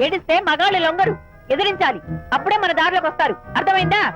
ఏడిస్తే మగాళ్ళు లొంగరు. ఎదిరించాలి. అప్పుడే మన దారిలోకి వస్తారు. అర్థమైందా?